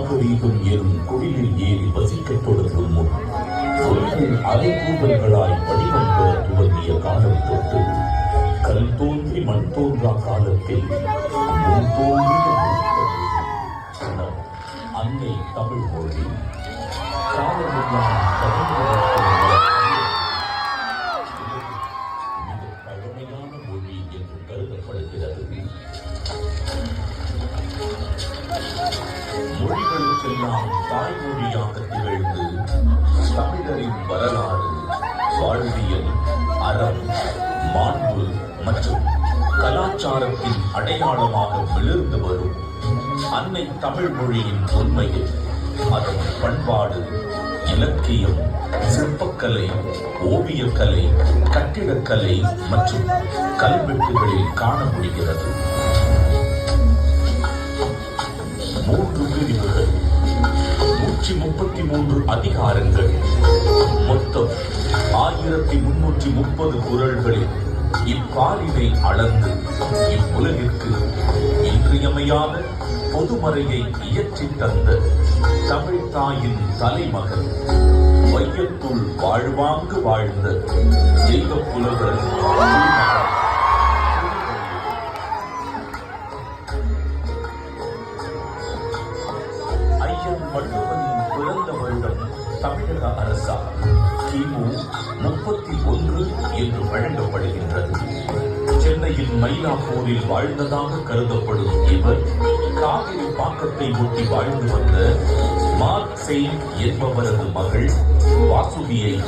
நாகரீகம் எனும் குழியில் ஏறி வசிக்கத் தொடங்கும் முன் அலை கூடல்களாய் வடிவம் பெற துவங்கிய காலம் தொட்டு கல் தோன்றி மண் தோன்றா காலத்தில் அன்னை தமிழ் மொழி. காலமெல்லாம் தமிழ் மொழிகளுக்கெல்லாம் தாய்மொழியாக திகழ்ந்து தமிழரின் வரலாறு வாழ்வியல் அறம் மாண்பு மற்றும் கலாச்சாரத்தின் அடையாளமாக விழுந்து வரும் அன்னை தமிழ் மொழியின் உண்மையில் அதன் பண்பாடு இலக்கியம் சிற்பக்கலை ஓவியக்கலை கட்டிடக்கலை மற்றும் கல்வெட்டுகளில் காண முடிகிறது. பிரிவுகள். நூற்றி முப்பத்தி மூன்று அதிகாரங்கள். மொத்தம் ஆயிரத்தி முன்னூற்றி முப்பது குரல்களில் இப்பாலினை அளந்து இவ்வுலகிற்கு இன்றியமையாத பொதுமறையை இயற்றி தந்த தமிழ் தாயின் தலைமகன் வையத்துள் வாழ்வாங்கு வாழ்ந்த தெய்வ புலவர் ஐயன் பிறந்த வருடம் தமிழக அரசால் கிமு முப்பத்தி ஒன்று என்று வழங்கப்படுகின்றது சென்னையில் மயிலாப்பூரில் வாழ்ந்ததாக கருதப்படும் இவர் காவிரி பாக்கத்தை ஒட்டி வாழ்ந்து வந்த மார்க் செயின் என்பவரது மகள் வாசுகியை